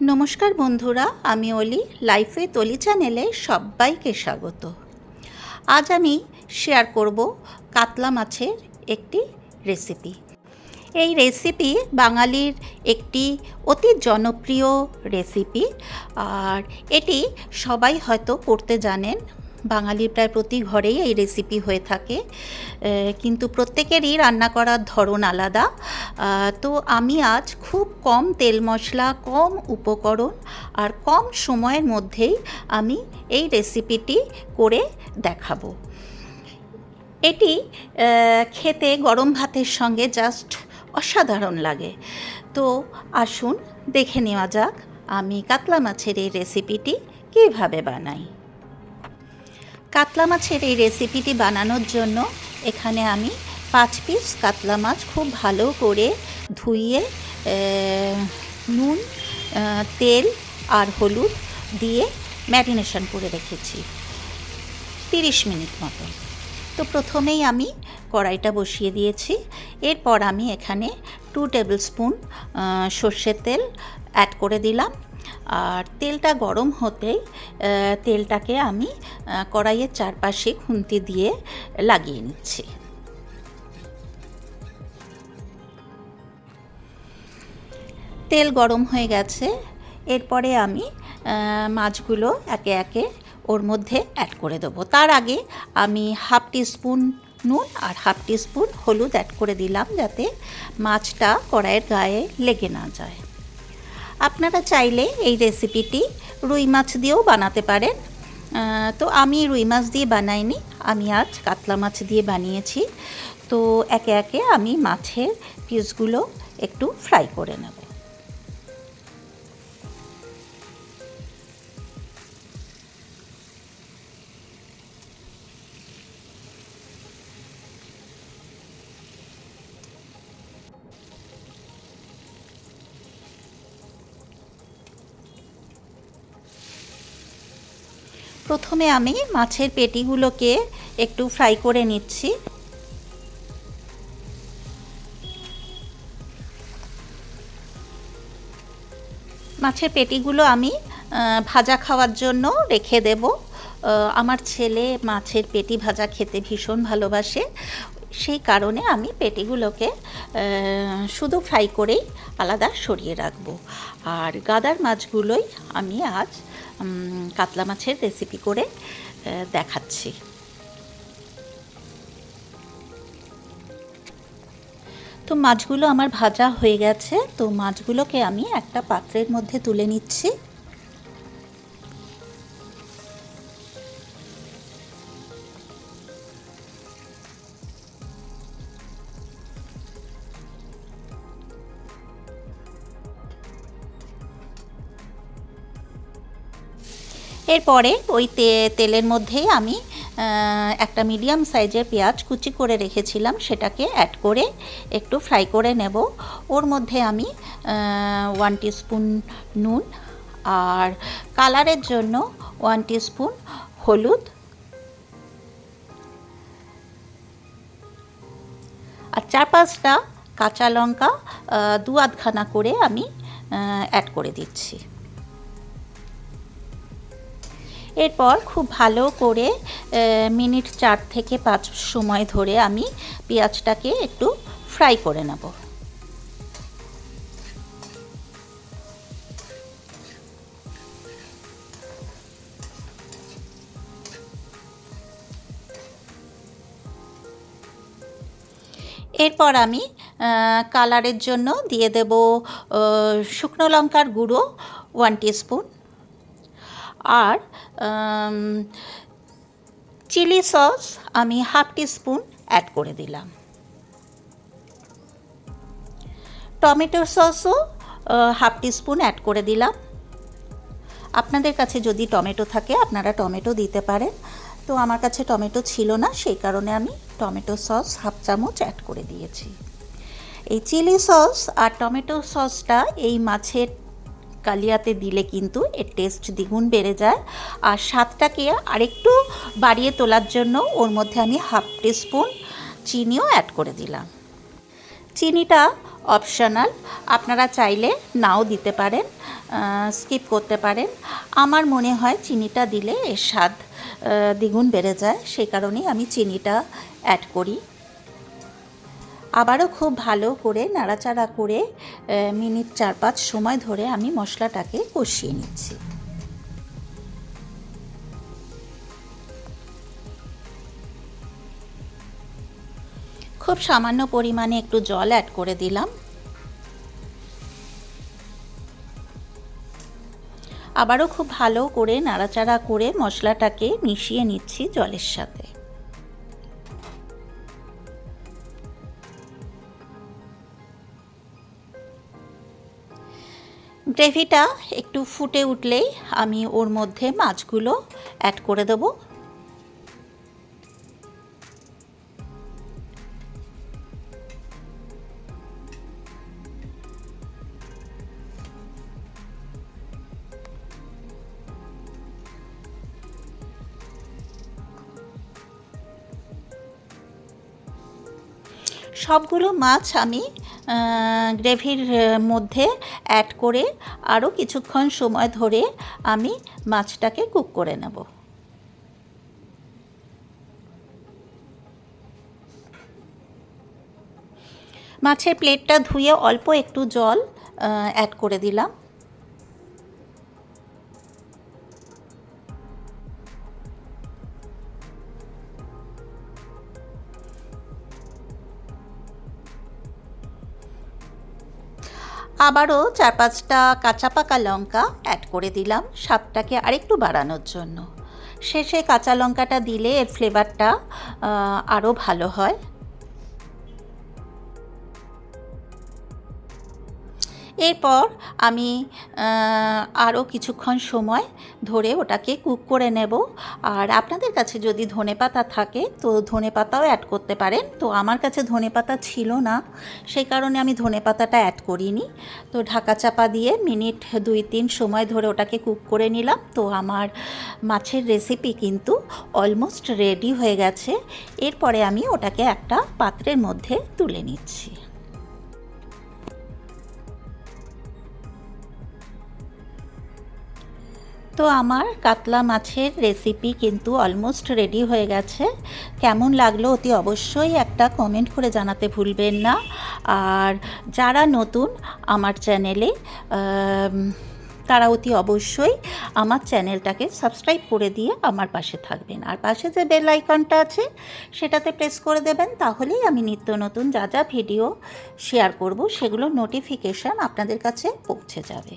নমস্কার বন্ধুরা, আমি অলি লাইফে তলি চ্যানেলে সবাইকে স্বাগত। আজ আমি শেয়ার করব কাতলা মাছের একটি রেসিপি এই রেসিপি বাঙালির একটি অতি জনপ্রিয় রেসিপি আর এটি সবাই হয়তো করতে জানেন। বাঙালির প্রায় প্রতি ঘরেই এই রেসিপি হয়ে থাকে। কিন্তু প্রত্যেকেরই রান্না করার ধরন আলাদা। তো আমি আজ খুব কম তেল মশলা, কম উপকরণ আর কম সময়ের মধ্যেই আমি এই রেসিপিটি করে দেখাবো। এটি খেতে গরম ভাতের সঙ্গে জাস্ট অসাধারণ লাগে। তো আসুন দেখে নেওয়া যাক আমি কাতলা মাছের এই রেসিপিটি কীভাবে বানাই। কাতলা মাছের এই রেসিপিটি বানানোর জন্য এখানে আমি পাঁচ পিস কাতলা মাছ খুব ভালো করে ধুইয়ে নুন তেল আর হলুদ দিয়ে ম্যারিনেশন করে রেখেছি। তিরিশ মিনিট মতো। তো প্রথমেই আমি কড়াইটা বসিয়ে দিয়েছি। এরপর আমি এখানে টু টেবিল স্পুন সর্ষের তেল অ্যাড করে দিলাম। আর তেলটা গরম হতেই তেলটাকে আমি কড়াইয়ের চারপাশে খুন্তি দিয়ে লাগিয়ে নিচ্ছি। তেল গরম হয়ে গেছে। এরপরে আমি মাছগুলো একে একে ওর মধ্যে অ্যাড করে দেবো। তার আগে আমি হাফ টিস্পুন নুন আর হাফ টিস্পুন হলুদ অ্যাড করে দিলাম যাতে মাছটা কড়াইয়ের গায়ে লেগে না যায়। আপনারা চাইলে এই রেসিপিটি রুই মাছ দিয়েও বানাতে পারেন। তো আমি রুই মাছ দিয়ে বানাইনি, আমি আজ কাতলা মাছ দিয়ে বানিয়েছি। তো একে একে আমি মাছের পিসগুলো একটু ফ্রাই করে নেব। প্রথমে আমি মাছের পেটিগুলোকে একটু ফ্রাই করে নিচ্ছি। মাছের পেটিগুলো আমি ভাজা খাওয়ার জন্য রেখে দেব। আমার ছেলে মাছের পেটি ভাজা খেতে ভীষণ ভালোবাসে। সেই কারণে আমি পেটিগুলোকে শুধু ফ্রাই করেই আলাদা সরিয়ে রাখব। আর গাদার মাছগুলোই আমি আজ কাতলা মাছের রেসিপি করে দেখাচ্ছি। তো মাছগুলো আমার ভাজা হয়ে গেছে। তো মাছগুলোকে আমি একটা পাত্রের মধ্যে তুলে নিচ্ছি। এরপরে ওই তে- তেলের মধ্যেই আমি একটা মিডিয়াম সাইজের পেঁয়াজ কুচি করে রেখেছিলাম, সেটাকে অ্যাড করে একটু ফ্রাই করে নেব। ওর মধ্যে আমি ওয়ান স্পুন নুন আর কালারের জন্য ওয়ান স্পুন হলুদ। আর চার পাঁচটা কাঁচা লঙ্কা দু আধখানা করে আমি অ্যাড করে দিচ্ছি। এরপর খুব ভালো করে মিনিট চার থেকে পাঁচ সময় ধরে আমি পেঁয়াজটাকে একটু ফ্রাই করে নেব। এরপর আমি কালারের জন্য দিয়ে দেব শুকনো লঙ্কার গুঁড়ো ওয়ান স্পুন আর চিলি সস আমি হাফ স্পুন অ্যাড করে দিলাম। টমেটো সসও হাফ স্পুন অ্যাড করে দিলাম। আপনাদের কাছে যদি টমেটো থাকে, আপনারা টমেটো দিতে পারেন। তো আমার কাছে টমেটো ছিল না, সেই কারণে আমি টমেটো সস হাফ চামচ অ্যাড করে দিয়েছি। এই চিলি সস আর টমেটো সসটা এই মাছের কালিয়াতে দিলে কিন্তু এর টেস্ট দ্বিগুণ বেড়ে যায়। আর স্বাদটাকে আরেকটু বাড়িয়ে তোলার জন্য ওর মধ্যে আমি হাফ স্পুন চিনিও অ্যাড করে দিলাম। চিনিটা অপশনাল আপনারা চাইলে নাও দিতে পারেন স্কিপ করতে পারেন। আমার মনে হয় চিনিটা দিলে এর স্বাদ দ্বিগুণ বেড়ে যায়, সেই কারণেই আমি চিনিটা অ্যাড করি। আবারও খুব ভালো করে নাড়াচাড়া করে মিনিট চার পাঁচ সময় ধরে আমি মশলাটাকে কষিয়ে নিচ্ছি। খুব সামান্য পরিমাণে একটু জল অ্যাড করে দিলাম। আবারও খুব ভালো করে নাড়াচাড়া করে মশলাটাকে মিশিয়ে নিচ্ছি জলের সাথে। গ্রেভিটা একটু ফুটে উঠলেই আমি ওর মধ্যে মাছগুলো অ্যাড করে দেবো। সবগুলো মাছ আমি গ্রেভির মধ্যে অ্যাড করে আরও কিছুক্ষণ সময় ধরে আমি মাছটাকে কুক করে নেব। মাছের প্লেটটা ধুয়ে অল্প একটু জল অ্যাড করে দিলাম। আবারও চার পাঁচটা কাঁচা পাকা লঙ্কা অ্যাড করে দিলাম, স্বাদটাকে আরেকটু বাড়ানোর জন্য। শেষে কাঁচা লঙ্কাটা দিলে এর ফ্লেভারটা আরও ভালো হয়। এরপর আমি আরও কিছুক্ষণ সময় ধরে ওটাকে কুক করে নেব। আর আপনাদের কাছে যদি ধনেপাতা থাকে, তো ধনেপাতাও অ্যাড করতে পারেন। তো আমার কাছে ধনেপাতা ছিল না সেই কারণে আমি ধনেপাতাটা অ্যাড করিনি। তো ঢাকা চাপা দিয়ে মিনিট দুই তিন সময় ধরে ওটাকে কুক করে নিলাম। তো আমার মাছের রেসিপি কিন্তু অলমোস্ট রেডি হয়ে গেছে। এরপরে আমি ওটাকে একটা পাত্রের মধ্যে তুলে নিচ্ছি। তো আমার কাতলা মাছের রেসিপি কিন্তু অলমোস্ট রেডি হয়ে গেছে। কেমন লাগল অতি অবশ্যই একটা কমেন্ট করে জানাতে ভুলবেন না। আর যারা নতুন আমার চ্যানেলে তারা অতি অবশ্যই আমার চ্যানেলটাকে সাবস্ক্রাইব করে দিয়ে আমার পাশে থাকবেন। আর পাশে যে বেল আইকনটা আছে, সেটাতে প্রেস করে দেবেন, তাহলেই আমি নিত্য নতুন যা যা ভিডিও শেয়ার করব সেগুলো নোটিফিকেশান আপনাদের কাছে পৌঁছে যাবে।